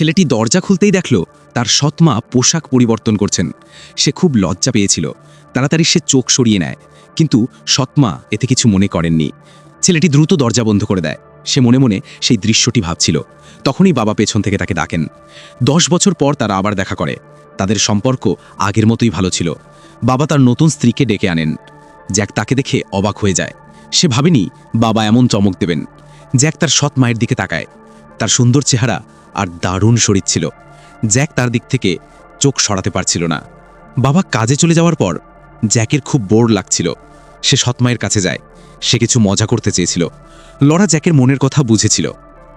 ছেলেটি দরজা খুলতেই দেখল তার সৎমা পোশাক পরিবর্তন করছেন। সে খুব লজ্জা পেয়েছিল। তাড়াতাড়ি সে চোখ সরিয়ে নেয়। কিন্তু সৎমা এতে কিছু মনে করেননি। ছেলেটি দ্রুত দরজা বন্ধ করে দেয়। সে মনে মনে সেই দৃশ্যটি ভাবছিল। তখনই বাবা পেছন থেকে তাকে ডাকেন। দশ বছর পর তারা আবার দেখা করে। তাদের সম্পর্ক আগের মতোই ভালো ছিল। বাবা তার নতুন স্ত্রীকে ডেকে আনেন। জ্যাক তাকে দেখে অবাক হয়ে যায়। সে ভাবেনি বাবা এমন চমক দেবেন। জ্যাক তার সৎ মায়ের দিকে তাকায়। তার সুন্দর চেহারা আর দারুণ শরীর ছিল। জ্যাক তার দিক থেকে চোখ সরাতে পারছিল না। বাবা কাজে চলে যাওয়ার পর জ্যাকের খুব বোর লাগছিল। সে সৎমায়ের কাছে যায়। সে কিছু মজা করতে চেয়েছিল। লরা জ্যাকের মনের কথা বুঝেছিল।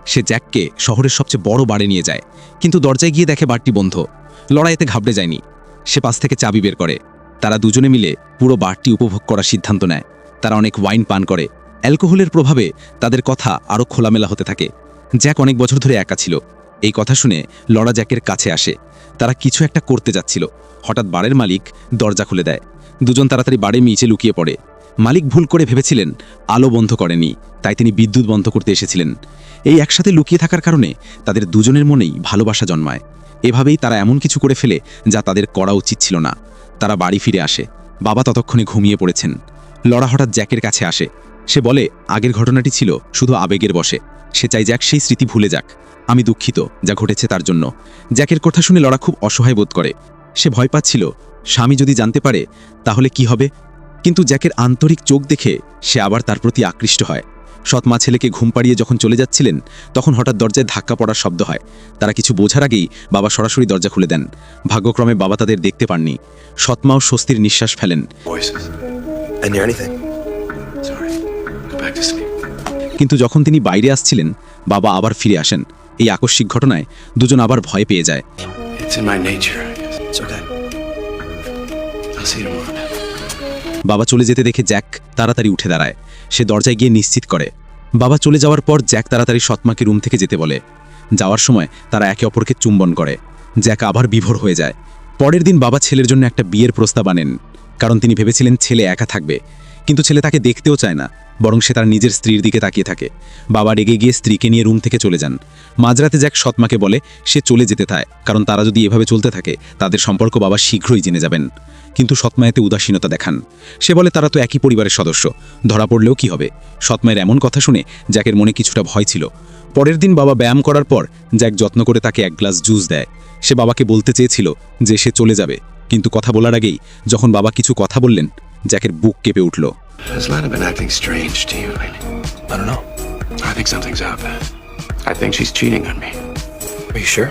সে জ্যাককে শহরের সবচেয়ে বড় বাড়ি নিয়ে যায়। কিন্তু দরজায় গিয়ে দেখে বারটি বন্ধ। লড়া এতে ঘাবড়ে যায়নি। সে পাশ থেকে চাবি বের করে। তারা দুজনে মিলে পুরো বারটি উপভোগ করার সিদ্ধান্ত নেয়। তারা অনেক ওয়াইন পান করে। অ্যালকোহলের প্রভাবে তাদের কথা আরও খোলামেলা হতে থাকে। জ্যাক অনেক বছর ধরে একা ছিল। এই কথা শুনে লড়া জ্যাকের কাছে আসে। তারা কিছু একটা করতে যাচ্ছিল। হঠাৎ বাড়ির মালিক দরজা খুলে দেয়। দুজন তাড়াতাড়ি বাড়ির নিচে লুকিয়ে পড়ে। মালিক ভুল করে ভেবেছিলেন, আলো বন্ধ করেনি, তাই তিনি বিদ্যুৎ বন্ধ করতে এসেছিলেন। এই একসাথে লুকিয়ে থাকার কারণে তাদের দুজনের মনেই ভালোবাসা জন্মায়। এভাবেই তারা এমন কিছু করে ফেলে যা তাদের করা উচিত ছিল না। তারা বাড়ি ফিরে আসে। বাবা ততক্ষণে ঘুমিয়ে পড়েছেন। লড়া হঠাৎ জ্যাকের কাছে আসে। সে বলে, আগের ঘটনাটি ছিল শুধু আবেগের বসে সে চাই জ্যাক সেই স্মৃতি ভুলে যাক। আমি দুঃখিত যা ঘটেছে তার জন্য। জ্যাকের কথা শুনে লড়া খুব অসহায় বোধ করে। সে ভয় পাচ্ছিল, স্বামী যদি জানতে পারে, তাহলে কি হবে? কিন্তু জ্যাকের আন্তরিক চোখ দেখে সে আবার তার প্রতি আকৃষ্ট হয়। সৎমা ছেলেকে ঘুম পাড়িয়ে যখন চলে যাচ্ছিলেন, তখন হঠাৎ দরজায় ধাক্কা পড়ার শব্দ হয়। তারা কিছু বোঝার আগেই বাবা সরাসরি দরজা খুলে দেন। ভাগ্যক্রমে বাবা তাদের দেখতে পাননি। সৎমাও স্বস্তির নিঃশ্বাস ফেলেন। কিন্তু যখন তিনি বাইরে আসছিলেন বাবা আবার ফিরে আসেন। এই আকস্মিক ঘটনায় দুজন আবার ভয় পেয়ে যায়. বাবা চলে যেতে দেখে জ্যাক তাড়াতাড়ি উঠে দাঁড়ায়। সে দরজায় গিয়ে নিশ্চিত করে। বাবা চলে যাওয়ার পর জ্যাক তাড়াতাড়ি সৎমাকে রুম থেকে যেতে বলে। যাওয়ার সময় তারা একে অপরকে চুম্বন করে। জ্যাক আবার বিভোর হয়ে যায়। পরের দিন বাবা ছেলের জন্য একটা বিয়ের প্রস্তাব আনেন। কারণ তিনি ভেবেছিলেন ছেলে একা থাকবে। কিন্তু ছেলে তাকে দেখতেও চায় না, বরং সে তার নিজের স্ত্রীর দিকে তাকিয়ে থাকে। বাবা রেগে গিয়ে স্ত্রীকে নিয়ে রুম থেকে চলে যান। মাঝরাতে জ্যাক সৎমাকে বলে, সে চলে যেতে চায় কারণ তারা যদি এভাবে চলতে থাকে, তাদের সম্পর্ক বাবা শীঘ্রই জেনে যাবেন। কিন্তু সৎমায়েতে উদাসীনতা দেখান। সে বলে, তারা তো একই পরিবারের সদস্য, ধরা পড়লেও কি হবে? সৎমায়ের এমন কথা শুনে জ্যাকের মনে কিছুটা ভয় ছিল। পরের দিন বাবা ব্যায়াম করার পর জ্যাক যত্ন করে তাকে এক গ্লাস জুস দেয়। সে বাবাকে বলতে চেয়েছিল যে সে চলে যাবে, কিন্তু কথা বলার আগেই যখন বাবা কিছু কথা বললেন জ্যাকের বুক কেঁপে উঠল Has Lana been acting strange to you lately? I don't know. I think something's up. I think she's cheating on me. Are you sure?